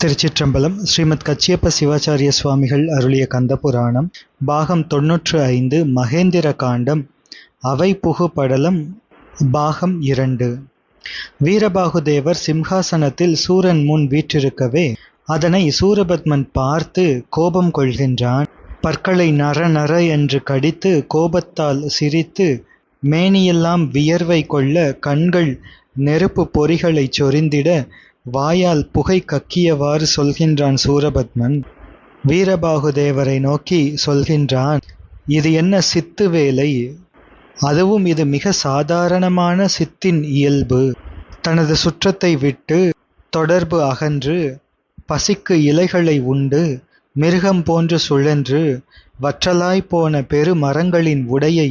திருச்சிற்றம்பலம் ஸ்ரீமத் கச்சியப்ப சிவாச்சாரிய சுவாமிகள் அருளிய கந்த புராணம் பாகம் தொன்னூற்று ஐந்து மகேந்திர காண்டம் அவை புகு படலம் பாகம் இரண்டு. வீரபாகுதேவர் சிம்ஹாசனத்தில் சூரன் முன் வீற்றிருக்கவே அதனை சூரபத்மன் பார்த்து கோபம் கொள்கின்றான். பற்களை நர நர என்று கடித்து கோபத்தால் சிரித்து மேனியெல்லாம் வியர்வை கொள்ள கண்கள் நெருப்பு பொறிகளைச் சொரிந்திட வாயால் புகை கக்கியவாறு சொல்கின்றான் சூரபத்மன். வீரபாகுதேவரை நோக்கி சொல்கின்றான் இது என்ன சித்து வேலை? அதுவும் இது மிக சாதாரணமான சித்தின் இயல்பு. தனது சுற்றத்தை விட்டு தொடர்பு அகன்று பசிக்கு இலைகளை உண்டு மிருகம் போன்று சுழன்று வற்றலாய் போன பெரு மரங்களின் உடையை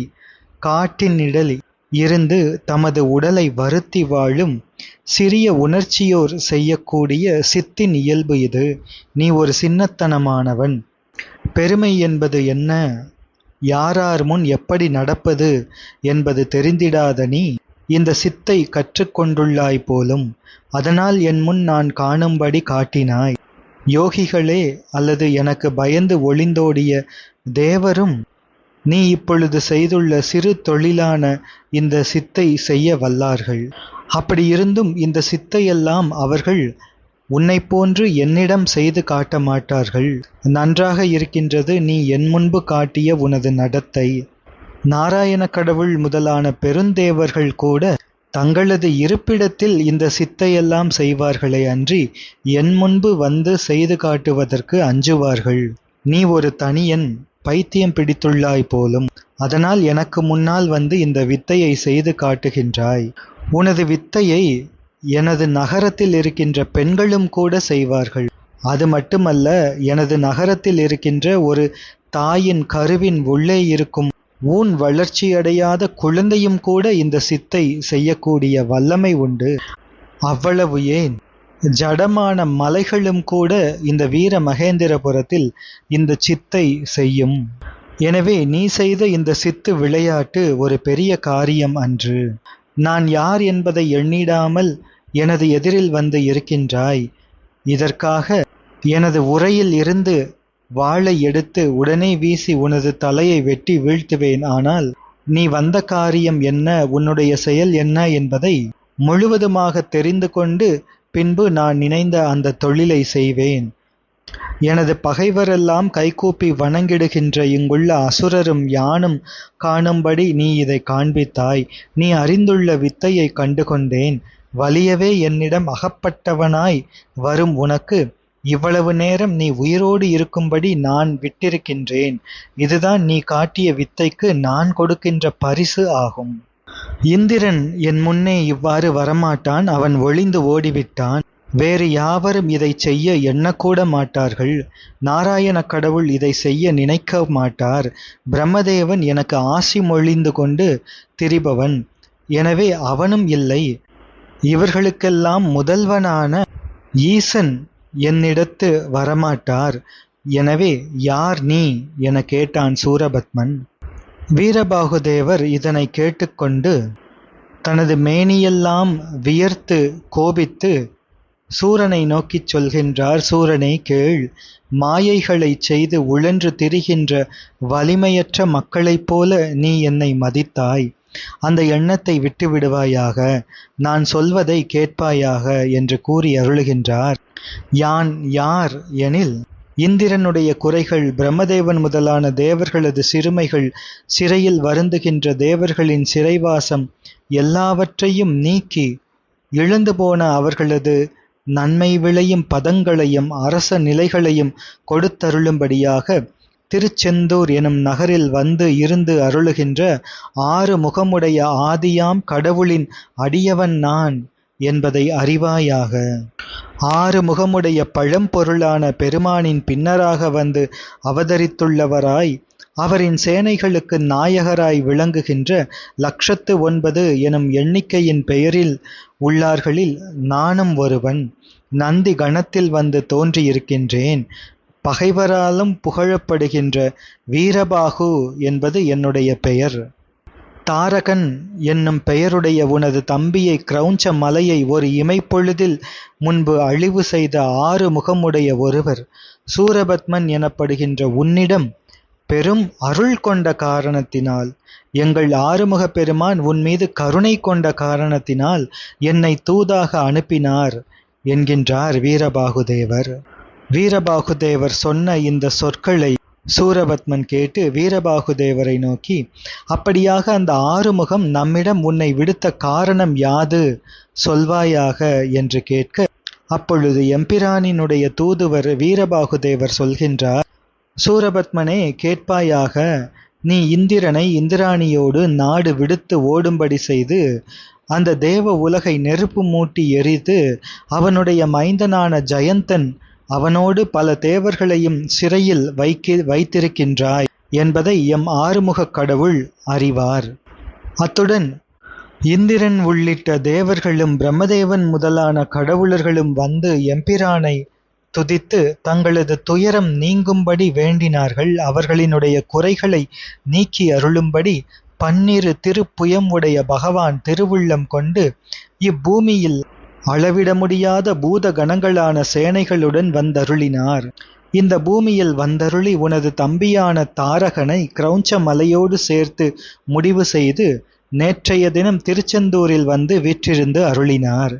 காட்டின் நிழல் இருந்து தமது உடலை வருத்தி வாழும் சிறிய உணர்ச்சியோர் செய்யக்கூடிய சித்தின் இயல்பு இது. நீ ஒரு சின்னத்தனமானவன். பெருமை என்பது என்ன? யாரார் முன் எப்படி நடப்பது என்பது தெரிந்திடாத நீ. இந்த சித்தை கற்றுக்கொண்டுள்ளாய் போலும் அதனால் என் முன் நான் காணும்படி காட்டினாய். யோகிகளே அல்லது எனக்கு பயந்து ஒளிந்தோடிய தேவரும் நீ இப்பொழுது செய்துள்ள சிறு தொழிலான இந்த சித்தை செய்ய வல்லார்கள். அப்படி இருந்தும் இந்த சித்தையெல்லாம் அவர்கள் உன்னை போன்று என்னிடம் செய்து காட்ட மாட்டார்கள் நன்றாக இருக்கின்றது நீ என் முன்பு காட்டிய உனது நடத்தை. நாராயண கடவுள் முதலான பெருந்தேவர்கள் கூட தங்களது இருப்பிடத்தில் இந்த சித்தையெல்லாம் செய்வார்களே அன்றி என் முன்பு வந்து செய்து காட்டுவதற்கு அஞ்சுவார்கள். நீ ஒரு தனியன் பைத்தியம் பிடித்துள்ளாய் போலும். அதனால் எனக்கு முன்னால் வந்து இந்த வித்தையை செய்து காட்டுகின்றாய். உனது வித்தையை எனது நகரத்தில் இருக்கின்ற பெண்களும் கூட செய்வார்கள். அது மட்டுமல்ல எனது நகரத்தில் இருக்கின்ற ஒரு தாயின் கருவின் உள்ளே இருக்கும் ஊன் வளர்ச்சியடையாத குழந்தையும் கூட இந்த சித்தை செய்யக்கூடிய வல்லமை உண்டு. அவ்வளவு ஏன்? ஜடமான மலைகளும் கூட இந்த வீர மகேந்திரபுரத்தில் இந்த சித்தை செய்யும். எனவே நீ செய்த இந்த சித்து விளையாட்டு ஒரு பெரிய காரியம் அன்று. நான் யார் என்பதை எண்ணிடாமல் எனது எதிரில் வந்து இருக்கின்றாய். இதற்காக எனது உரையில் இருந்து வாளை எடுத்து உடனே வீசி உனது தலையை வெட்டி வீழ்த்துவேன். ஆனால் நீ வந்த காரியம் என்ன? உன்னுடைய செயல் என்ன என்பதை முழுவதுமாக தெரிந்து கொண்டு பின்பு நான் நினைந்த அந்த தொழிலை செய்வேன். எனது பகைவரெல்லாம் கைகூப்பி வணங்கிடுகின்ற இங்குள்ள அசுரரும் யானும் காணும்படி நீ இதை காண்பித்தாய். நீ அறிந்துள்ள வித்தையை கண்டுகொண்டேன். வலியவே என்னிடம் அகப்பட்டவனாய் வரும் உனக்கு. இவ்வளவு நேரம் நீ உயிரோடு இருக்கும்படி நான் விட்டிருக்கின்றேன். இதுதான் நீ காட்டிய வித்தைக்கு நான் கொடுக்கின்ற பரிசு ஆகும். இந்திரன் என் முன்னே இவ்வாறு வரமாட்டான். அவன் ஒளிந்து ஓடிவிட்டான். வேறு யாவரும் இதை செய்ய எண்ணக்கூட மாட்டார்கள். நாராயண கடவுள் இதை செய்ய நினைக்க மாட்டார். பிரம்மதேவன் எனக்கு ஆசி மொழிந்து கொண்டு திரிபவன். எனவே அவனும் இல்லை. இவர்களுக்கெல்லாம் முதல்வனான ஈசன் என்னிடத்து வரமாட்டார். எனவே யார் நீ? என கேட்டான் சூரபத்மன். வீரபாகுதேவர் இதனை கேட்டுக்கொண்டு தனது மேனியெல்லாம் வியர்த்து கோபித்து சூரனை நோக்கிச் சொல்கின்றார் சூரனை கேள். மாயைகளைச் செய்து உழன்று திரிகின்ற வலிமையற்ற மக்களைப் போல நீ என்னை மதித்தாய். அந்த எண்ணத்தை விட்டு விடுவாயாக நான் சொல்வதை கேட்பாயாக என்று கூறி அருளுகின்றார். யான் யார் எனில் இந்திரனுடைய குறைகள் பிரம்மதேவன் முதலான தேவர்களது சிறுமைகள் சிறையில் வருந்துகின்ற தேவர்களின் சிறைவாசம் எல்லாவற்றையும் நீக்கி இழந்து போன அவர்களது நன்மை விளையும் பதங்களையும் அரச நிலைகளையும் கொடுத்தருளும்படியாக திருச்செந்தூர் எனும் நகரில் வந்து இருந்து அருளுகின்ற ஆறு முகமுடைய ஆதியாம் கடவுளின் அடியவன் நான் என்பதை அறிவாயாக. ஆறு முகமுடைய பழம்பொருளான பெருமானின் பின்னராக வந்து அவதரித்துள்ளவராய் அவரின் சேனைகளுக்கு நாயகராய் விளங்குகின்ற லக்ஷத்து ஒன்பது எனும் எண்ணிக்கையின் பெயரில் உள்ளார்களில் நானும் ஒருவன். நந்தி கணத்தில் வந்து தோன்றியிருக்கின்றேன். பகைவராலும் புகழப்படுகின்ற வீரபாகு என்பது என்னுடைய பெயர். தாரகன் என்னும் பெயருடைய உனது தம்பியை கிரௌஞ்ச மலையை ஒரு இமைப்பொழுதில் முன்பு அழிவு செய்த ஆறு முகமுடைய ஒருவர் சூரபத்மன் எனப்படுகின்ற உன்னிடம் பெரும் அருள் கொண்ட காரணத்தினால் எங்கள் ஆறுமுகப் பெருமான் உன் மீது கருணை கொண்ட காரணத்தினால் என்னை தூதாக அனுப்பினார் என்கின்றார் வீரபாகுதேவர். வீரபாகுதேவர் சொன்ன இந்த சொற்களை சூரபத்மன் கேட்டு வீரபாகுதேவரை நோக்கி அப்படியாக அந்த ஆறுமுகம் நம்மிடம் உன்னை விடுத்த காரணம் யாது? சொல்வாயாக? என்று கேட்க அப்பொழுது எம்பிரானினுடைய தூதுவர் வீரபாகுதேவர் சொல்கின்றார் சூரபத்மனே கேட்பாயாக நீ இந்திரனை இந்திராணியோடு நாடு விடுத்து ஓடும்படி செய்து அந்த தேவ உலகை நெருப்பு மூட்டி எரித்து அவனுடைய மைந்தனான ஜயந்தன் அவனோடு பல தேவர்களையும் சிறையில் வைக்கி வைத்திருக்கின்றாய் என்பதை எம் ஆறுமுகக் கடவுள் அறிவார். அத்துடன் இந்திரன் உள்ளிட்ட தேவர்களும் பிரம்மதேவன் முதலான கடவுளர்களும் வந்து எம்பிரானை துதித்து தங்களது துயரம் நீங்கும்படி வேண்டினார்கள். அவர்களினுடைய குறைகளை நீக்கி அருளும்படி பன்னிரு திருப்புயம் உடைய பகவான் திருவுள்ளம் கொண்டு இப்பூமியில் அளவிட முடியாத பூத கணங்களான சேனைகளுடன் வந்தருளினார். இந்த பூமியில் வந்தருளி உனது தம்பியான தாரகனை கிரௌஞ்ச மலையோடு சேர்த்து முடிவு செய்து நேற்றைய தினம் திருச்செந்தூரில் வந்து வீற்றிருந்து அருளினார்.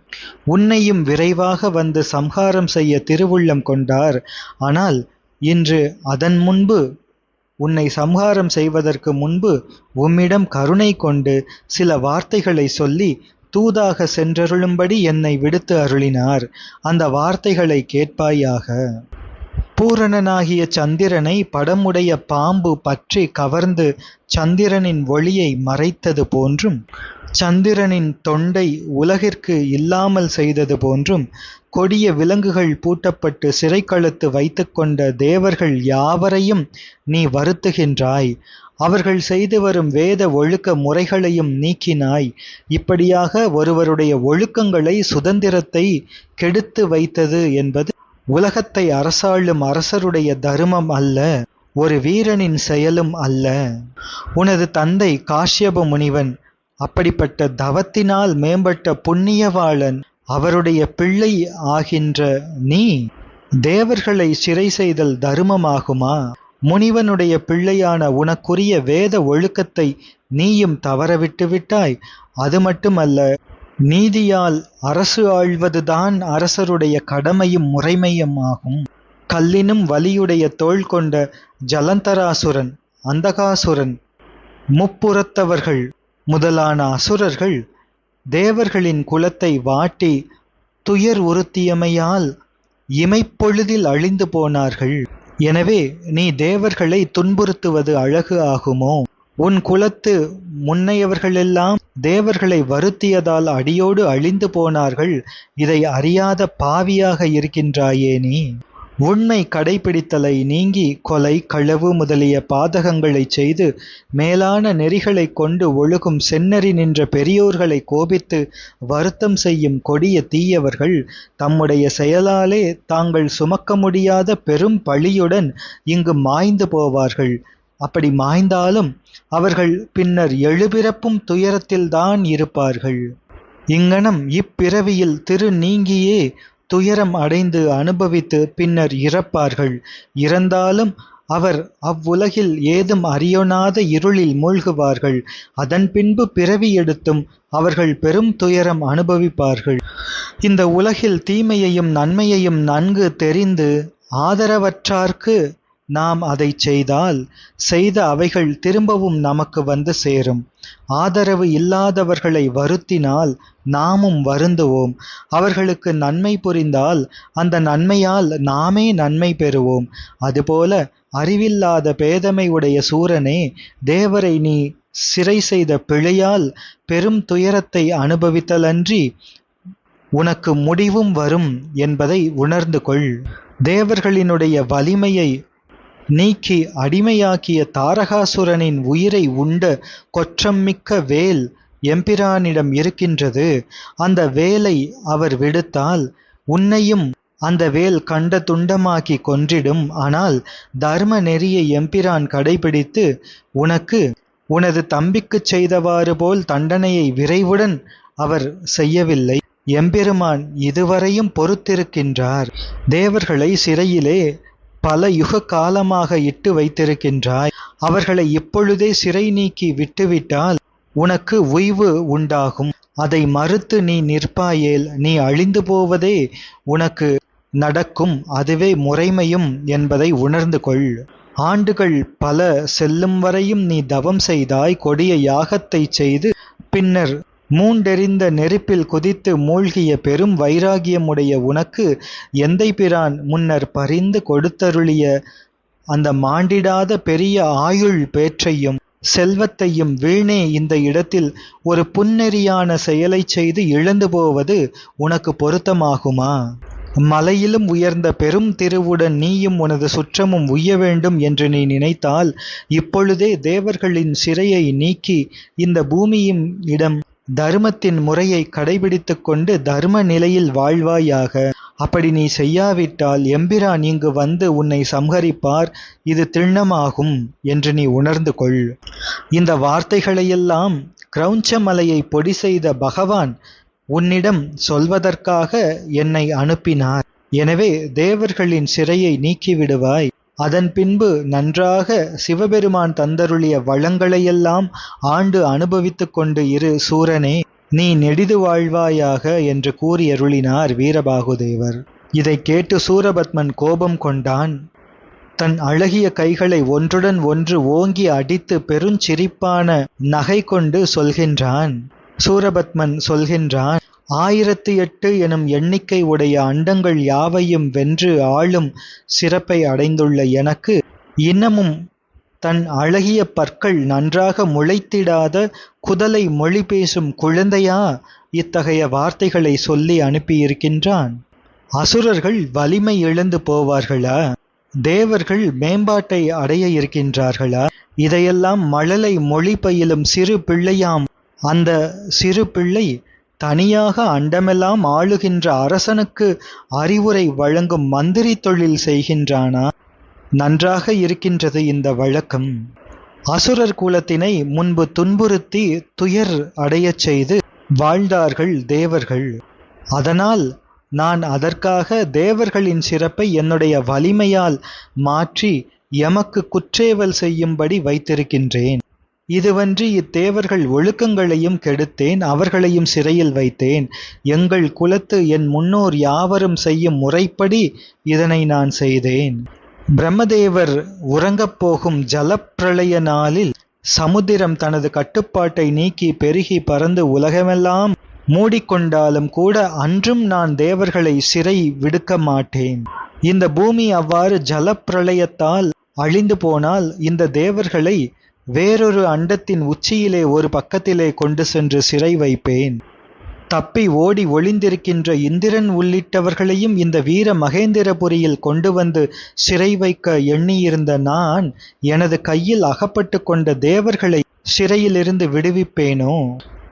உன்னையும் விரைவாக வந்து சம்ஹாரம் செய்ய திருவுள்ளம் கொண்டார். ஆனால் இன்று அதன் முன்பு உன்னை சம்ஹாரம் செய்வதற்கு முன்பு உம்மிடம் கருணை கொண்டு சில வார்த்தைகளை சொல்லி தூதாக சென்றருளும்படி என்னை விடுத்து அருளினார். அந்த வார்த்தைகளை கேட்பாயாக. பூரணனாகிய சந்திரனை படமுடைய பாம்பு பற்றி கவர்ந்து சந்திரனின் ஒளியை மறைத்தது போன்றும் சந்திரனின் தொண்டை உலகிற்கு இல்லாமல் செய்தது போன்றும் கொடிய விலங்குகள் பூட்டப்பட்டு சிறைக்கழுத்து வைத்துக்கொண்ட தேவர்கள் யாவரையும் நீ வருத்துகின்றாய். அவர்கள் செய்து வரும் வேத ஒழுக்க முறைகளையும் நீக்கினாய். இப்படியாக ஒருவருடைய ஒழுக்கங்களை சுதந்திரத்தை கெடுத்து வைத்தது என்பது உலகத்தை அரசாளும் அரசருடைய தருமம் அல்ல ஒரு வீரனின் செயலும் அல்ல. உனது தந்தை காஷ்யப முனிவன் அப்படிப்பட்ட தவத்தினால் மேம்பட்ட புண்ணியவாளன் அவருடைய பிள்ளை ஆகின்ற நீ தேவர்களை சிறை செய்தல் தர்மமாகுமா? முனிவனுடைய பிள்ளையான உனக்குரிய வேத ஒழுக்கத்தை நீயும் தவறவிட்டு விட்டாய். அது மட்டுமல்ல நீதியால் அரசு ஆள்வதுதான் அரசருடைய கடமையும் முறைமையும் ஆகும். கல்லினும் வலியுடைய தோள் கொண்ட ஜலந்தராசுரன் அந்தகாசுரன் முப்புறத்தவர்கள் முதலான அசுரர்கள் தேவர்களின் குலத்தை வாட்டி துயர் உறுத்தியமையால் இமைப்பொழுதில் அழிந்து போனார்கள். எனவே நீ தேவர்களை துன்புறுத்துவது அழகு ஆகுமோ? உன் குலத்து முன்னையவர்களெல்லாம் தேவர்களை வருத்தியதால் அடியோடு அழிந்து போனார்கள் இதை அறியாத பாவியாக இருக்கின்றாயே நீ. உண்மை கடைபிடித்தலை நீங்கி கொலை களவு முதலிய பாதகங்களை செய்து மேலான நெறிகளை கொண்டு ஒழுகும் செந்நெறி நின்ற பெரியோர்களை கோபித்து வருத்தம் செய்யும் கொடிய தீயவர்கள் தம்முடைய செயலாலே தாங்கள் சுமக்க முடியாத பெரும் பழியுடன் இங்கு மாய்ந்து போவார்கள். அப்படி மாய்ந்தாலும் அவர்கள் பின்னர் எழுபிறப்பும் துயரத்தில்தான் இருப்பார்கள். இங்கனம் இப்பிறவியில் திரு நீங்கியே துயரம் அடைந்து அனுபவித்து பின்னர் இறப்பார்கள். இறந்தாலும் அவர் அவ்வுலகில் ஏதும் அறியொணாத இருளில் மூழ்குவார்கள். அதன் பின்பு பிறவி எடுத்தும் அவர்கள் பெரும் துயரம் அனுபவிப்பார்கள். இந்த உலகில் தீமையையும் நன்மையையும் நன்கு தெரிந்து ஆதரவற்றார்க்கு நாம் அதை செய்தால் செய்த அவைகள் திரும்பவும் நமக்கு வந்து சேரும். ஆதரவு இல்லாதவர்களை வருத்தினால் நாமும் வருந்துவோம். அவர்களுக்கு நன்மை புரிந்தால் அந்த நன்மையால் நாமே நன்மை பெறுவோம். அதுபோல அறிவில்லாத பேதமை உடைய சூரனே தேவரை நீ சிறை செய்த பிழையால் பெரும் துயரத்தை அனுபவித்தலன்றி உனக்கு முடிவும் வரும் என்பதை உணர்ந்து கொள். தேவர்களினுடைய வலிமையை நீக்கி அடிமையாக்கிய தாரகாசுரனின் உயிரை உண்ட கொற்றம் மிக்க வேல் எம்பிரானிடம் இருக்கின்றது. அந்த வேலை அவர் விடுத்தால் உன்னையும் அந்த வேல் கண்ட துண்டமாக்கி கொன்றிடும். ஆனால் தர்ம நெறியை எம்பிரான் கடைபிடித்து உனக்கு உனது தம்பிக்குச் செய்தவாறு போல் தண்டனையை விரைவுடன் அவர் செய்யவில்லை. எம்பெருமான் இதுவரையும் பொறுத்திருக்கின்றார். தேவர்களை சிறையிலே பல யுக காலமாக இட்டு வைத்திருக்கின்றாய். அவர்களை இப்பொழுதே சிறை நீக்கி விட்டுவிட்டால் உனக்கு உய்வு உண்டாகும். அதை மறுத்து நீ நிற்பாயேல் நீ அழிந்து போவதே உனக்கு நடக்கும். அதுவே முறைமையும் என்பதை உணர்ந்து கொள். ஆண்டுகள் பல செல்லும் வரையும் நீ தவம் செய்தாய். கொடிய யாகத்தைச் செய்து பின்னர் மூண்டெறிந்த நெருப்பில் குதித்து மூழ்கிய பெரும் வைராகியமுடைய உனக்கு எந்தை பிரான்? முன்னர் பரிந்து கொடுத்தருளிய அந்த மாண்டிடாத பெரிய ஆயுள் பேற்றையும் செல்வத்தையும் வீணே இந்த இடத்தில் ஒரு புன்னெறியான செயலைச் செய்து இழந்து போவது உனக்கு பொருத்தமாகுமா? மலையிலும் உயர்ந்த பெரும் திருவுடன் நீயும் உனது சுற்றமும் உய்ய வேண்டும் என்று நீ நினைத்தால் இப்பொழுதே தேவர்களின் சிறையை நீக்கி இந்த பூமியின் இடம் தர்மத்தின் முறையை கடைபிடித்துக் கொண்டு தர்ம நிலையில் வாழ்வாயாக. அப்படி நீ செய்யாவிட்டால் எம்பிரான் இங்கு வந்து உன்னை சம்ஹரிப்பார். இது திண்ணமாகும் என்று நீ உணர்ந்து கொள். இந்த வார்த்தைகளையெல்லாம் கிரௌஞ்ச மலையை பொடி செய்த பகவான் உன்னிடம் சொல்வதற்காக என்னை அனுப்பினார். எனவே தேவர்களின் சிறையை நீக்கிவிடுவாய். அதன் பின்பு நன்றாக சிவபெருமான் தந்தருளிய வளங்களையெல்லாம் ஆண்டு அனுபவித்துக் கொண்டு இரு சூரனே நீ நெடிது வாழ்வாயாக என்று கூறி அருளினார் வீரபாகுதேவர். இதை கேட்டு சூரபத்மன் கோபம் கொண்டான். தன் அழகிய கைகளை ஒன்றுடன் ஒன்று ஓங்கி அடித்து பெருஞ்சிரிப்பான நகை கொண்டு சொல்கின்றான். சூரபத்மன் சொல்கின்றான் ஆயிரத்தி எட்டு எனும் எண்ணிக்கை உடைய அண்டங்கள் யாவையும் வென்று ஆளும் சிறப்பை அடைந்துள்ள எனக்கு இன்னமும் தன் அழகிய பற்கள் நன்றாக முளைத்திடாத குதலை மொழி பேசும் குழந்தையா இத்தகைய வார்த்தைகளை சொல்லி அனுப்பியிருக்கின்றான். அசுரர்கள் வலிமை இழந்து போவார்களா? தேவர்கள் மேம்பாட்டை அடைய இருக்கின்றார்களா? இதையெல்லாம் மழலை மொழி பயிலும் சிறு பிள்ளையாம் அந்த சிறு பிள்ளை தனியாக அண்டமெல்லாம் ஆளுகின்ற அரசனுக்கு அறிவுரை வழங்கும் மந்திரி தொழில் செய்கின்றானா? நன்றாக இருக்கின்றது இந்த வழக்கம். அசுரர் குலத்தினை முன்பு துன்புறுத்தி துயர் அடையச் செய்து வாழ்ந்தார்கள் தேவர்கள். அதனால் நான் அதற்காக தேவர்களின் சிறப்பை என்னுடைய வலிமையால் மாற்றி எமக்கு குற்றேவல் செய்யும்படி வைத்திருக்கின்றேன். இதுவன்றி இத்தேவர்கள் ஒழுக்கங்களையும் கெடுத்தேன் அவர்களையும் சிறையில் வைத்தேன். எங்கள் குலத்து என் முன்னோர் யாவரும் செய்யும் முறைப்படி இதனை நான் செய்தேன். பிரம்மதேவர் உறங்கப் போகும் ஜலப்பிரளய நாளில் சமுத்திரம் தனது கட்டுப்பாட்டை நீக்கி பெருகி பறந்து உலகமெல்லாம் மூடிக்கொண்டாலும் கூட அன்றும் நான் தேவர்களை சிறை விடுக்க மாட்டேன். இந்த பூமி அவ்வாறு ஜலப்பிரளயத்தால் அழிந்து போனால் இந்த தேவர்களை வேறொரு அண்டத்தின் உச்சியிலே ஒரு பக்கத்திலே கொண்டு சென்று சிறை வைப்பேன். தப்பி ஓடி ஒளிந்திருக்கின்ற இந்திரன் உள்ளிட்டவர்களையும் இந்த வீர மகேந்திரபுரியில் கொண்டு வந்து சிறை வைக்க எண்ணியிருந்த நான் எனது கையில் அகப்பட்டு கொண்ட தேவர்களை சிறையிலிருந்து விடுவிப்பேனோ?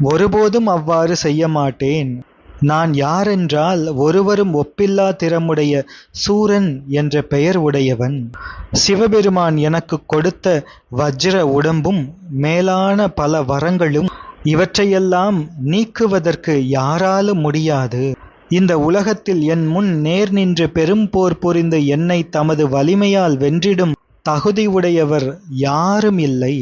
ஒருபோதும் அவ்வாறு செய்ய மாட்டேன் நான் யாரென்றால் ஒருவரும் ஒப்பில்லா திறமுடைய சூரன் என்ற பெயர் உடையவன். சிவபெருமான் எனக்கு கொடுத்த வஜ்ர உடம்பும் மேலான பல வரங்களும் இவற்றையெல்லாம் நீக்குவதற்கு யாராலும் முடியாது. இந்த உலகத்தில் என் முன் நேர் நின்று பெரும் போர் புரிந்து என்னை தமது வலிமையால் வென்றிடும் தகுதி உடையவர் யாரும் இல்லை.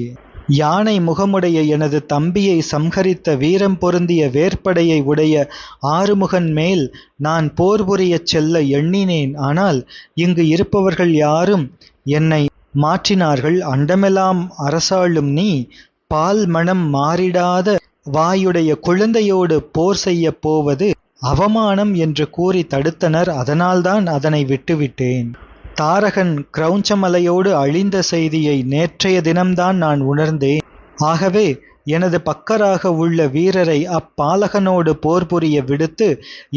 யானை முகமுடைய எனது தம்பியை சம்ஹரித்த வீரம் பொருந்திய வேற்படையை உடைய ஆறுமுகன் மேல் நான் போர் புரியச் செல்ல எண்ணினேன். ஆனால் இங்கு இருப்பவர்கள் யாரும் என்னை மாற்றினார்கள். அண்டமெல்லாம் அரசாளும் நீ பால் மனம் மாறிடாத வாயுடைய குழந்தையோடு போர் செய்யப் போவது அவமானம் என்று கூறி தடுத்தனர். அதனால்தான் அதனை விட்டுவிட்டேன். தாரகன் கிரௌஞ்சமலையோடு அழிந்த செய்தியை நேற்றைய தினம்தான் நான் உணர்ந்தேன். ஆகவே எனது பக்கராக உள்ள வீரரை அப்பாலகனோடு போர் புரிய விடுத்து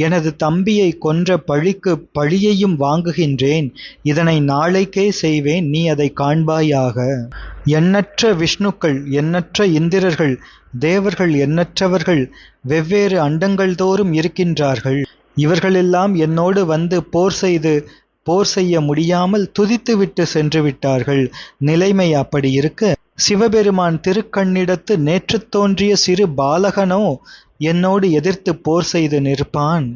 எனது தம்பியை கொன்ற பழிக்கு பழியையும் வாங்குகின்றேன். இதனை நாளைக்கே செய்வேன் நீ அதை காண்பாயாக. எண்ணற்ற விஷ்ணுக்கள் எண்ணற்ற இந்திரர்கள் தேவர்கள் எண்ணற்றவர்கள் வெவ்வேறு அண்டங்கள் தோறும் இருக்கின்றார்கள். இவர்களெல்லாம் என்னோடு வந்து போர் செய்து போர் செய்ய முடியாமல் துதித்துவிட்டு சென்று விட்டார்கள். நிலைமை அப்படி இருக்க. சிவபெருமான் திருக்கண்ணிடத்து நேற்று தோன்றிய சிறு பாலகனோ என்னோடு எதிர்த்து போர் செய்து நிற்பான்.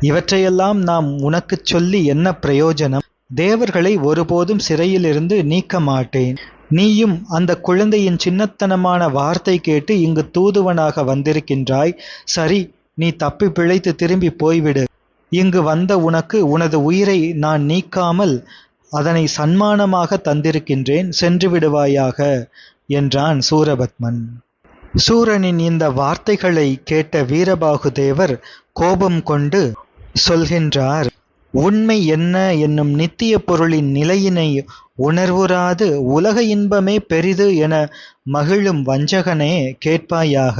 இவற்றையெல்லாம் நாம் உனக்குச் சொல்லி என்ன பிரயோஜனம்? தேவர்களை ஒருபோதும் சிறையிலிருந்து நீக்க மாட்டேன். நீயும் அந்த குழந்தையின் சின்னத்தனமான வார்த்தை கேட்டு இங்கு தூதுவனாக வந்திருக்கின்றாய். சரி நீ தப்பி பிழைத்து திரும்பி போய்விடு. இங்கு வந்த உனக்கு உனது உயிரை நான் நீக்காமல் அதனை சன்மானமாக தந்திருக்கின்றேன் சென்று விடுவாயாக என்றான் சூரபத்மன். சூரனின் இந்த வார்த்தைகளை கேட்ட வீரபாகு தேவர் கோபம் கொண்டு சொல்கின்றார் உண்மை என்ன என்னும் நித்திய பொருளின் நிலையினை உணர்வுறாது உலக இன்பமே பெரிது என மகிழும் வஞ்சகனே கேட்பாயாக.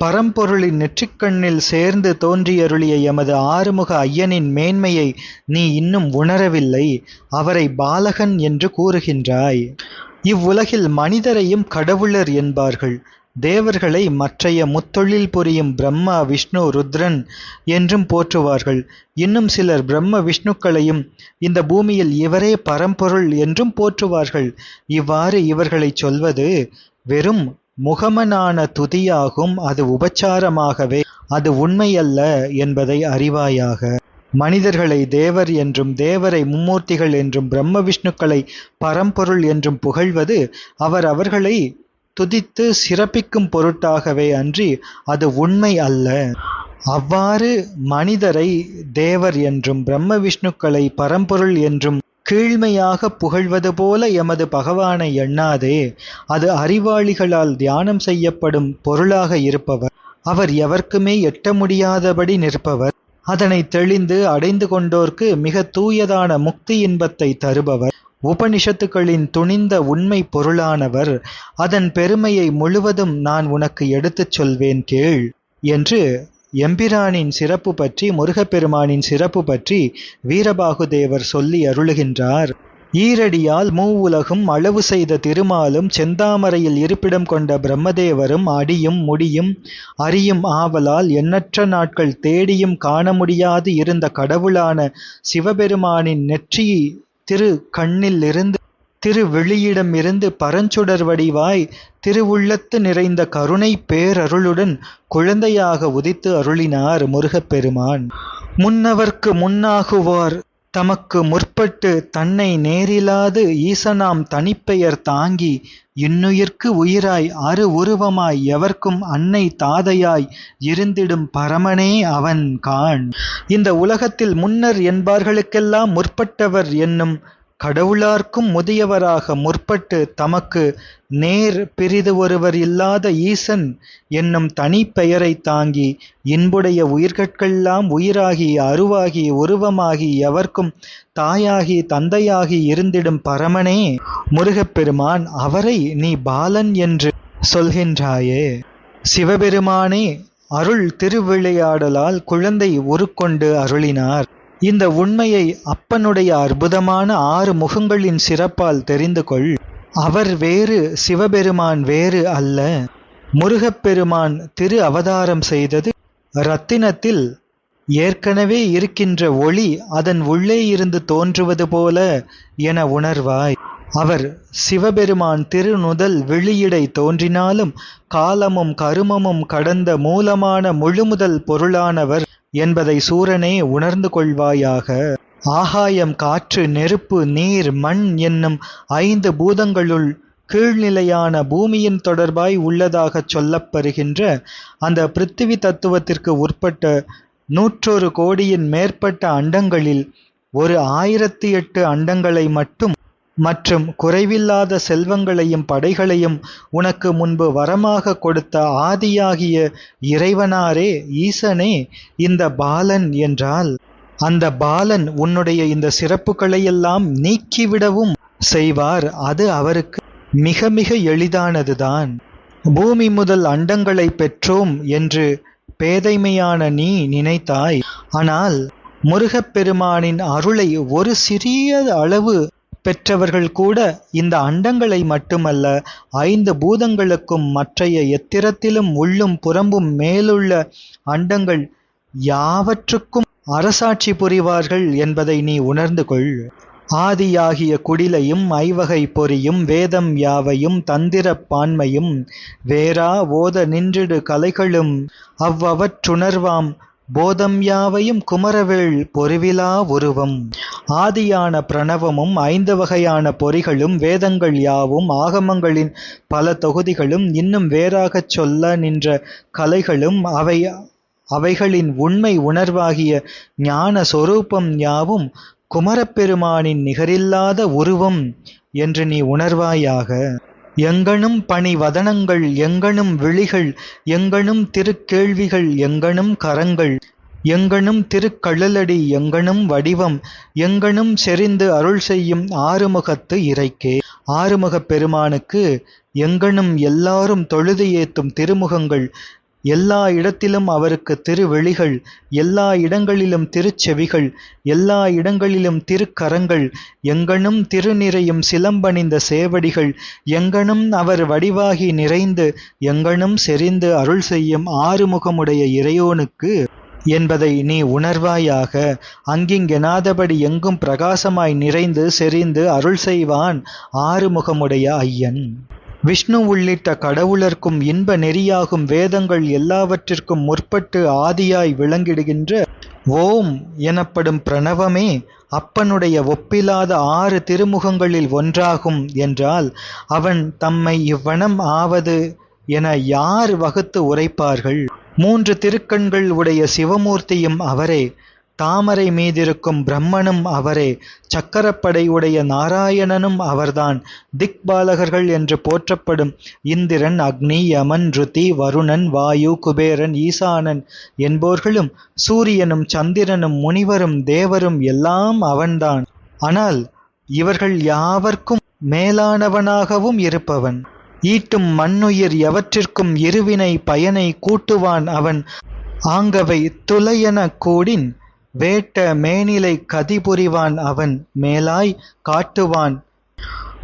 பரம்பொருளின் நெற்றிக்கண்ணில் சேர்ந்து தோன்றியருளிய எமது ஆறுமுக ஐயனின் மேன்மையை நீ இன்னும் உணரவில்லை அவரை பாலகன் என்று கூறுகின்றாய். இவ்வுலகில் மனிதரையும் கடவுளர் என்பார்கள். தேவர்களை மற்றைய முத்தொழில் புரியும் பிரம்மா விஷ்ணு ருத்ரன் என்றும் போற்றுவார்கள். இன்னும் சிலர் பிரம்ம விஷ்ணுக்களையும் இந்த பூமியில் இவரே பரம்பொருள் என்றும் போற்றுவார்கள். இவ்வாறு இவர்களைச் சொல்வது வெறும் முகமனான துதியாகும் அது உபச்சாரமாகவே அது உண்மையல்ல என்பதை அறிவாயாக. மனிதர்களை தேவர் என்றும் தேவரை மும்மூர்த்திகள் என்றும் பிரம்ம விஷ்ணுக்களை பரம்பொருள் என்றும் புகழ்வது அவர் அவர்களை துதித்து சிறப்பிக்கும் பொருட்டாகவே அன்றி அது உண்மை அல்ல. அவ்வாறு மனிதரை தேவர் என்றும் பிரம்ம விஷ்ணுக்களை பரம்பொருள் என்றும் கீழ்மையாக புகழ்வது போல எமது பகவானை எண்ணாதே. அது அறிவாளிகளால் தியானம் செய்யப்படும் பொருளாக இருப்பவர். அவர் எவர்க்குமே எட்ட முடியாதபடி நிற்பவர். அதனை தெளிந்து அடைந்து கொண்டோர்க்கு மிக தூயதான முக்தி இன்பத்தை தருபவர். உபனிஷத்துக்களின் துணிந்த உண்மை பொருளானவர். அதன் பெருமையை முழுவதும் நான் உனக்கு எடுத்துச் சொல்வேன் கேள் என்று எம்பிரானின் சிறப்பு பற்றி முருகப்பெருமானின் சிறப்பு பற்றி வீரபாகுதேவர் சொல்லி அருளுகின்றார். ஈரடியால் மூவுலகும் அளவு செய்த திருமாலும் செந்தாமரையில் இருப்பிடம் கொண்ட பிரம்மதேவரும் அடியும் முடியும் அறியும் ஆவலால் எண்ணற்ற நாட்கள் தேடியும் காண முடியாது இருந்த கடவுளான சிவபெருமானின் நெற்றி திரு கண்ணிலிருந்து திருவெளியிடமிருந்து பரஞ்சுடர் வடிவாய் திருவுள்ளத்து நிறைந்த கருணை பேரருளுடன் குழந்தையாக உதித்து அருளினார் முருகப்பெருமான். முன்னவர்க்கு முன்னாகுவார் தமக்கு முற்பட்டு தன்னை நேரிலாது ஈசனாம் தனிப்பெயர் தாங்கி இன்னுயிர்க்கு உயிராய் அரு உருவமாய் எவர்க்கும் அன்னை தாதையாய் இருந்திடும் பரமனே அவன் காண். இந்த உலகத்தில் முன்னர் என்பார்களுக்கெல்லாம் முற்பட்டவர் என்னும் கடவுளார்க்கும் முதியவராக முற்பட்டு தமக்கு நேர் பிரிது ஒருவர் இல்லாத ஈசன் என்னும் தனி தாங்கி இன்புடைய உயிர்கட்கெல்லாம் உயிராகி அருவாகி உருவமாகி எவர்க்கும் தாயாகி தந்தையாகி இருந்திடும் பரமனே முருகப்பெருமான் அவரை நீ பாலன் என்று சொல்கின்றாயே. சிவபெருமானே அருள் திருவிளையாடலால் குழந்தை உருக்கொண்டு அருளினார். இந்த உண்மையை அப்பனுடைய அற்புதமான ஆறு முகங்களின் சிறப்பால் தெரிந்து கொள். அவர் வேறு சிவபெருமான் வேறு அல்ல. முருகப்பெருமான் திரு அவதாரம் செய்தது ரத்தினத்தில் ஏற்கனவே இருக்கின்ற ஒளி அதன் உள்ளே இருந்து தோன்றுவது போல என உணர்வாய். அவர் சிவபெருமான் திருநுதல் விழியிடை தோன்றினாலும் காலமும் கருமமும் கடந்த மூலமான முழுமுதல் பொருளானவர். என்பதை சூரனே உணர்ந்து கொள்வாயாக. ஆகாயம் காற்று நெருப்பு நீர் மண் என்னும் ஐந்து பூதங்களுள் கீழ்நிலையான பூமியின் தொடர்பாய் உள்ளதாகச் சொல்லப்பெறுகின்ற அந்த பிருத்திவி தத்துவத்திற்கு உட்பட்ட நூற்றொரு கோடியின் மேற்பட்ட அண்டங்களில் ஒரு ஆயிரத்தி எட்டு அண்டங்களை மட்டும் மற்றும் குறைவில்லாத செல்வங்களையும் படைகளையும் உனக்கு முன்பு வரமாக கொடுத்த ஆதியாகிய இறைவனாரே ஈசனே இந்த பாலன் என்றால் அந்த பாலன் உன்னுடைய இந்த சிறப்புகளையெல்லாம் நீக்கிவிடவும் செய்வார். அது அவருக்கு மிக மிக எளிதானதுதான். பூமி முதல் அண்டங்களை பெற்றோம் என்று பேதைமையான நீ நினைத்தாய். ஆனால் முருகப்பெருமானின் அருளை ஒரு சிறிய அளவு பெற்றவர்கள் கூட இந்த அண்டங்களை மட்டுமல்ல ஐந்து பூதங்களுக்கும் மற்றைய எத்திரத்திலும் உள்ளும் புறம்பும் மேலுள்ள அண்டங்கள் யாவற்றுக்கும் அரசாட்சி புரிவார்கள் என்பதை நீ உணர்ந்து கொள். ஆதியாகிய குடிலையும் ஐவகை பொறியும் வேதம் யாவையும் தந்திர பான்மையும் வேறா ஓத நின்றிடு கலைகளும் அவ்வவற்றுணர்வாம் போதம் யாவையும் குமரவேள் பொருவிலா உருவம். ஆதியான பிரணவமும் ஐந்து வகையான பொறிகளும் வேதங்கள் யாவும் ஆகமங்களின் பல தொகுதிகளும் இன்னும் வேறாகச் சொல்ல நின்ற கலைகளும் அவை அவைகளின் உண்மை உணர்வாகிய ஞான சொரூபம் யாவும் குமரப்பெருமானின் நிகரில்லாத உருவம் என்று நீ உணர்வாயாக. எங்கனும் பணி வதனங்கள் எங்கனும் விழிகள் எங்கனும் திருக்கேள்விகள் எங்கனும் கரங்கள் எங்கணும் திருக்கழலடி எங்கணும் வடிவம் எங்கணும் செறிந்து அருள் செய்யும் ஆறுமுகத்து இறைக்கே. ஆறுமுகப் பெருமானுக்கு எங்கணும் எல்லாரும் தொழுது ஏத்தும் திருமுகங்கள் எல்லா இடத்திலும் அவருக்கு திருவெளிகள் எல்லா இடங்களிலும் திருச்செவிகள் எல்லா இடங்களிலும் திருக்கரங்கள் எங்கனும் திருநிறையும் சிலம்பணிந்த சேவடிகள் எங்கனும் அவர் வடிவாகி நிறைந்து எங்கனும் செறிந்து அருள் செய்யும் ஆறுமுகமுடைய இறையோனுக்கு என்பதை நீ உணர்வாயாக அங்கிங்கெனாதபடி எங்கும் பிரகாசமாய் நிறைந்து செறிந்து அருள் செய்வான் ஆறுமுகமுடைய ஐயன். விஷ்ணு உள்ளிட்ட கடவுளர்க்கும் இன்ப நெறியாகும் வேதங்கள் எல்லாவற்றிற்கும் முற்பட்டு ஆதியாய் விளங்கிடுகின்ற ஓம் எனப்படும் பிரணவமே அப்பனுடைய ஒப்பிலாத ஆறு திருமுகங்களில் ஒன்றாகும் என்றால் அவன் தம்மை இவ்வனம் ஆவது என யார் வகுத்து உரைப்பார்கள்? மூன்று திருக்கண்கள் உடைய சிவமூர்த்தியும் அவரே. தாமரை மீதிருக்கும் பிரம்மனும் அவரே. சக்கரப்படை உடைய நாராயணனும் அவர்தான். திக்பாலகர்கள் என்று போற்றப்படும் இந்திரன் அக்னி யமன் ருதி வருணன் வாயு குபேரன் ஈசானன் என்போர்களும் சூரியனும் சந்திரனும் முனிவரும் தேவரும் எல்லாம் அவன்தான். ஆனால் இவர்கள் யாவர்க்கும் மேலானவனாகவும் இருப்பவன். ஈட்டும் மண்ணுயிர் எவற்றிற்கும் இருவினை பயனை கூட்டுவான் அவன்? ஆங்கவை துளையெனக் கூடின் வேட்ட மேனிலை கதிபுரிவான் அவன் மேலாய் காட்டுவான்.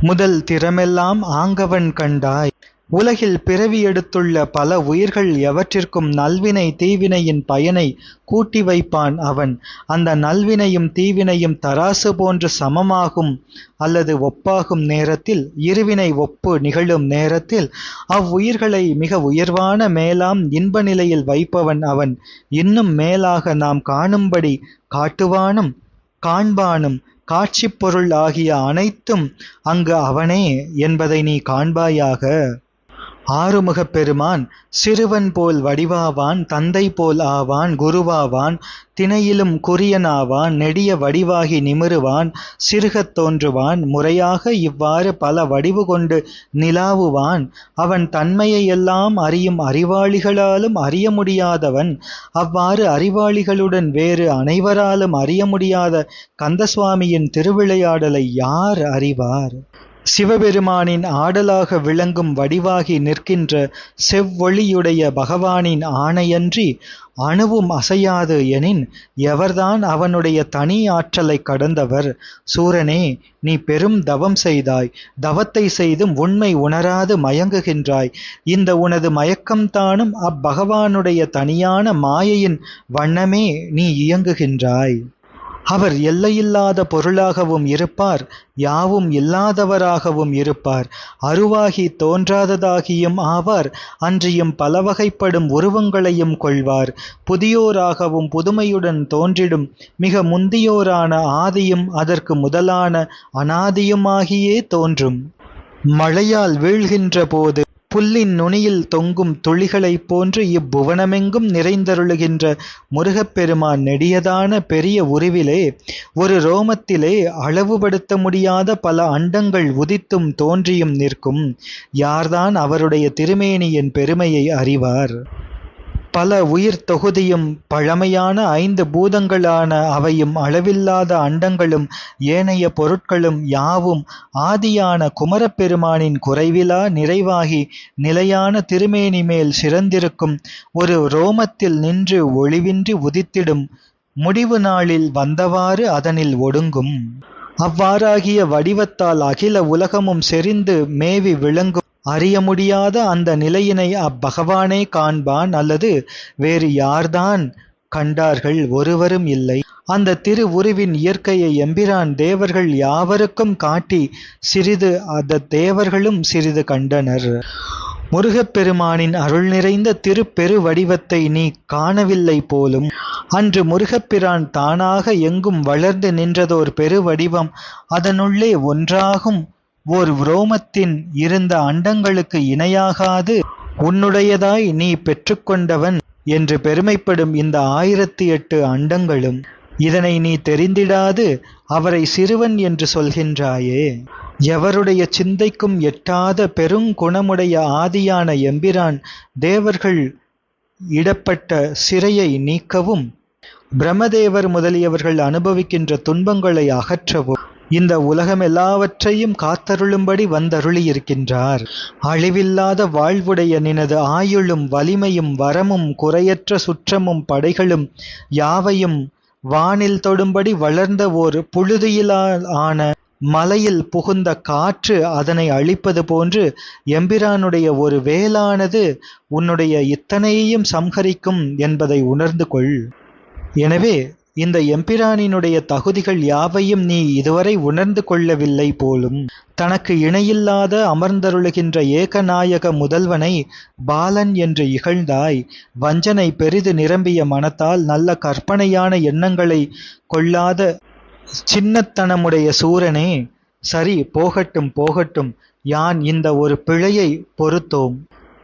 முதல் திறமெல்லாம் ஆங்கவன் கண்டாய். உலகில் பிறவி எடுத்துள்ள பல உயிர்கள் எவற்றிற்கும் நல்வினை தீவினையின் பயனை கூட்டி வைப்பான் அவன். அந்த நல்வினையும் தீவினையும் தராசு போன்று சமமாகும் அல்லது ஒப்பாகும் நேரத்தில் இருவினை ஒப்பு நிகழும் நேரத்தில் அவ்வுயிர்களை மிக உயர்வான மேலாம் இன்ப நிலையில் வைப்பவன் அவன். இன்னும் மேலாக நாம் காணும்படி காட்டுவானும் காண்பானும் காட்சிப் பொருள் ஆகிய அனைத்தும் அங்கு அவனே என்பதை நீ காண்பாயாக. ஆறுமுகப் பெருமான் சிறுவன் போல் வடிவாவான் தந்தை போல் ஆவான் குருவாவான் திணையிலும் குறியனாவான் நெடிய வடிவாகி நிமிருவான் சிறுகத் தோன்றுவான் முறையாக இவ்வாறு பல வடிவு கொண்டு நிலாவுவான். அவன் தன்மையையெல்லாம் அறியும் அறிவாளிகளாலும் அறிய முடியாதவன். அவ்வாறு அறிவாளிகளுடன் வேறு அனைவராலும் அறிய முடியாத கந்தசுவாமியின் திருவிளையாடலை யார் அறிவார்? சிவபெருமானின் ஆடலாக விளங்கும் வடிவாகி நிற்கின்ற செவ்வொளியுடைய பகவானின் ஆணையன்றி அணுவும் அசையாது எனின் எவர்தான் அவனுடைய தனி ஆற்றலை கடந்தவர்? சூரனே நீ பெரும் தவம் செய்தாய். தவத்தை செய்தும் உண்மை உணராது மயங்குகின்றாய். இந்த உனது மயக்கம்தானும் அப்பகவானுடைய தனியான மாயையின் வண்ணமே நீ இயங்குகின்றாய். அவர் எல்லையில்லாத பொருளாகவும் இருப்பார் யாவும் இல்லாதவராகவும் இருப்பார். அருவாகி தோன்றாததாகியும் ஆவார் அன்றியும் பலவகைப்படும் உருவங்களையும் கொள்வார். புதியோராகவும் புதுமையுடன் தோன்றிடும் மிக முந்தியோரான ஆதியும் அதற்கு முதலான அனாதியுமாகியே தோன்றும். மழையால் வீழ்கின்ற போது புல்லின் நுனியில் தொங்கும் துளிகளைப் போன்று இப்புவனமெங்கும் நிறைந்தருளுகின்ற முருகப்பெருமான் நெடியதான பெரிய உருவிலே ஒரு ரோமத்திலே அளவுபடுத்த முடியாத பல அண்டங்கள் உதித்தும் தோன்றியும் நிற்கும். யார்தான் அவருடைய திருமேனியின் பெருமையை அறிவார்? பல உயிர் தொகுதியும் பழமையான ஐந்து பூதங்களான அவையும் அளவில்லாத அண்டங்களும் ஏனைய பொருட்களும் யாவும் ஆதியான குமரப்பெருமானின் குறைவிலா நிறைவாகி நிலையான திருமேனி மேல் சிறந்திருக்கும். ஒரு ரோமத்தில் நின்று ஒளிவின்றி உதித்திடும் முடிவு நாளில் வந்தவாறு அதனில் ஒடுங்கும். அவ்வாறாகிய வடிவத்தால் அகில உலகமும் செறிந்து மேவி விளங்கும். அறிய முடியாத அந்த நிலையினை அப்பகவானே காண்பான் அல்லது வேறு யார்தான் கண்டார்கள் ஒருவரும் இல்லை. அந்த திரு உருவின் இயற்கையை எம்பிரான் தேவர்கள் யாவருக்கும் காட்டி சிறிது அந்த தேவர்களும் சிறிது கண்டனர். முருகப்பெருமானின் அருள் நிறைந்த திருப்பெரு வடிவத்தை நீ காணவில்லை போலும். அன்று முருகப்பிரான் தானாக எங்கும் வளர்ந்து நின்றதோர் பெருவடிவம் அதனுள்ளே ஒன்றாகும் ஓர் உரோமத்தின் இருந்த அண்டங்களுக்கு இணையாகாது. உன்னுடையதாய் நீ பெற்றுக்கொண்டவன் என்று பெருமைப்படும் இந்த ஆயிரத்தி எட்டு அண்டங்களும் இதனை நீ தெரிந்திடாது அவரை சிறுவன் என்று சொல்கின்றாயே. எவருடைய சிந்தைக்கும் எட்டாத பெருங்குணமுடைய ஆதியான எம்பிரான் தேவர்கள் இடப்பட்ட சிறையை நீக்கவும் பிரம்மதேவர் முதலியவர்கள் அனுபவிக்கின்ற துன்பங்களை அகற்றவும் இந்த உலகம் எல்லாவற்றையும் காத்தருளும்படி வந்தருளியிருக்கின்றார். அழிவில்லாத வாழ்வுடைய நினது ஆயுளும் வலிமையும் வரமும் குறையற்ற சுற்றமும் படைகளும் யாவையும் வானில் தொடும்படி வளர்ந்த ஓர் புழுதியிலால் ஆன மலையில் புகுந்த காற்று அதனை அழிப்பது போன்று எம்பிரானுடைய ஒரு வேலானது உன்னுடைய இத்தனையையும் சம்ஹரிக்கும் என்பதை உணர்ந்து கொள். எனவே இந்த எம்பிரானினுடைய தகுதிகள் யாவையும் நீ இதுவரை உணர்ந்து கொள்ளவில்லை போலும். தனக்கு இணையில்லாத அமர்ந்தருளுகின்ற ஏகநாயக முதல்வனை பாலன் என்று இகழ்ந்தாய். வஞ்சனை பெரிது நிரம்பிய மனத்தால் நல்ல கற்பனையான எண்ணங்களை கொள்ளாத சின்னத்தனமுடைய சூரனே சரி போகட்டும் போகட்டும். யான் இந்த ஒரு பிழையை பொறுத்தோம்.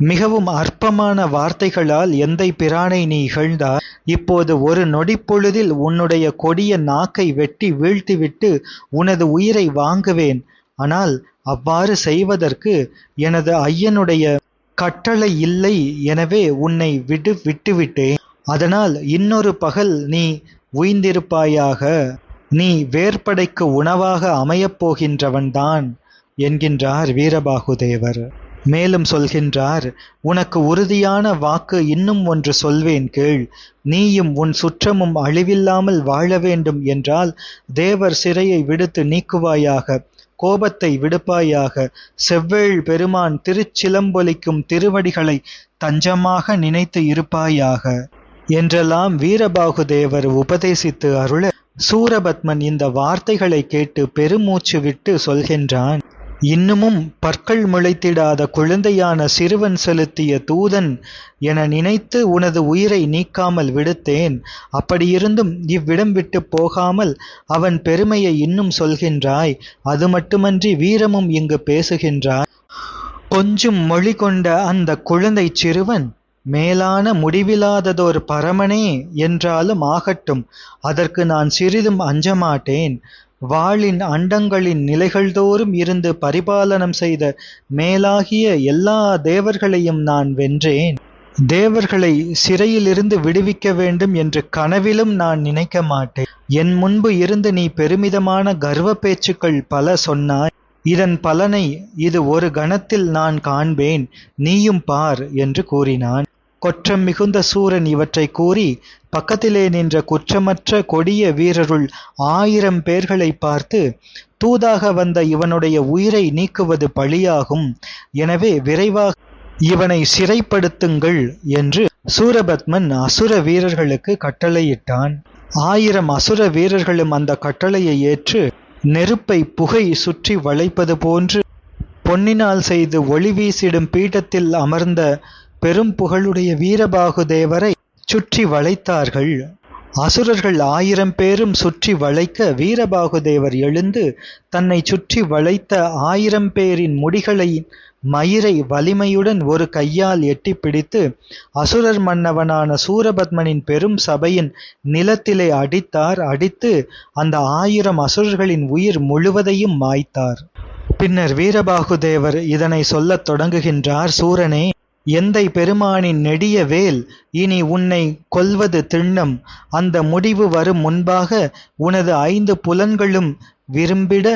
மிகவும் அற்பமான வார்த்தைகளால் எந்தை பிரானை நீ இகழ்ந்தாய்? இப்போது ஒரு நொடிப்பொழுதில் உன்னுடைய கொடிய நாக்கை வெட்டி வீழ்த்திவிட்டு உனது உயிரை வாங்குவேன். ஆனால் அவ்வாறு செய்வதற்கு எனது ஐயனுடைய கட்டளை இல்லை. எனவே உன்னை விடு விட்டுவிட்டேன். அதனால் இன்னொரு பகல் நீ உய்ந்திருப்பாயாக. நீ வேர்படைக்கு உணவாக அமையப் போகின்றவன்தான் என்கின்றார் வீரபாகுதேவர். மேலும் சொல்கின்றார் உனக்கு உறுதியான வாக்கு இன்னும் ஒன்று சொல்வேன் கேள். நீயும் உன் சுற்றமும் அழிவில்லாமல் வாழ வேண்டும் என்றால் தேவர் சிறையை விடுத்து நீக்குவாயாக கோபத்தை விடுப்பாயாக. செவ்வேள் பெருமான் திருச்சிலம்பொலிக்கும் திருவடிகளை தஞ்சமாக நினைத்து இருப்பாயாக. என்றெல்லாம் வீரபாகுதேவர் உபதேசித்து அருள சூரபத்மன் இந்த வார்த்தைகளை கேட்டு பெருமூச்சு விட்டு சொல்கின்றான். இன்னமும் பற்கள் முளைத்திடாத குழந்தையான சிறுவன் செலுத்திய தூதன் என நினைத்து உனது உயிரை நீக்காமல் விடுத்தேன். அப்படியிருந்தும் இவ்விடம் விட்டு போகாமல் அவன் பெருமையை இன்னும் சொல்கின்றாய். அது மட்டுமன்றி வீரமும் இங்கு பேசுகின்றாய். கொஞ்சம் மொழி கொண்ட அந்த குழந்தை சிறுவன் மேலான முடிவில்லாததோர் பரமனே என்றாலும் ஆகட்டும் அதற்கு நான் சிறிதும் அஞ்சமாட்டேன். வாளின் அண்டங்களின் நிலைகள்தோறும் இருந்து பரிபாலனம் செய்த மேலாகிய எல்லா தேவர்களையும் நான் வென்றேன். தேவர்களை சிறையிலிருந்து விடுவிக்க வேண்டும் என்று கனவிலும் நான் நினைக்க மாட்டேன். என் முன்பு இருந்து நீ பெருமிதமான கர்வ பேச்சுக்கள் பல சொன்னாய். இதன் பலனை இது ஒரு கணத்தில் நான் காண்பேன். நீயும் பார் என்று கூறினான். கொற்றம் மிகுந்த சூரன் இவற்றை கூறி பக்கத்திலே நின்ற குற்றமற்ற கொடிய வீரருள் ஆயிரம் பேர்களை பார்த்து தூதாக வந்த இவனுடைய உயிரை நீக்குவது பழியாகும். எனவே விரைவாக இவனை சிறைப்படுத்துங்கள் என்று சூரபத்மன் அசுர வீரர்களுக்கு கட்டளையிட்டான். ஆயிரம் அசுர வீரர்களும் அந்த கட்டளையை ஏற்று நெருப்பை புகை சுற்றி வளைப்பது போன்று பொன்னினால் செய்து ஒளி வீசிடும் பீட்டத்தில் அமர்ந்த பெரும் புகழுடைய வீரபாகுதேவரை சுற்றி வளைத்தார்கள். அசுரர்கள் ஆயிரம் பேரும் சுற்றி வளைக்க வீரபாகுதேவர் எழுந்து தன்னை சுற்றி வளைத்த ஆயிரம் பேரின் முடிகளை மயிரை வலிமையுடன் ஒரு கையால் எட்டி பிடித்து அசுரர் மன்னவனான சூரபத்மனின் பெரும் சபையின் நிலத்திலே அடித்தார். அடித்து அந்த ஆயிரம் அசுரர்களின் உயிர் முழுவதையும் மாய்த்தார். பின்னர் வீரபாகுதேவர் இதனை சொல்லத் தொடங்குகின்றார். சூரனே எந்தை பெருமானின் நெடிய வேல் இனி உன்னை கொல்வது திண்ணம். அந்த முடிவு வரும் முன்பாக உனது ஐந்து புலன்களும் விரும்பிட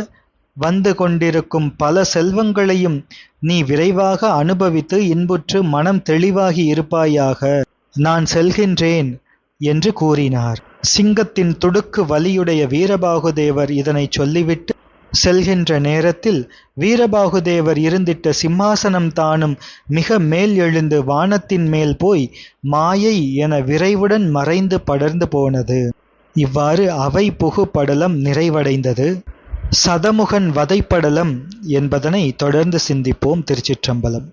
வந்து கொண்டிருக்கும் பல செல்வங்களையும் நீ விரைவாக அனுபவித்து இன்புற்று மனம் தெளிவாகி இருப்பாயாக. நான் செல்கின்றேன் என்று கூறினார். சிங்கத்தின் துடுக்கு வலியுடைய வீரபாகுதேவர் இதனை சொல்லிவிட்டு செல்கின்ற நேரத்தில் வீரபாகுதேவர் இருந்திட்ட சிம்மாசனம் தானும் மிக மேல் எழுந்து வானத்தின் மேல் போய் மாயை என விரைவுடன் மறைந்து படர்ந்து போனது. இவ்வாறு அவை புகு படலம் நிறைவடைந்தது. சதமுகன் வதைப்படலம் என்பதனை தொடர்ந்து சிந்திப்போம் திருச்சிற்றம்பலம்.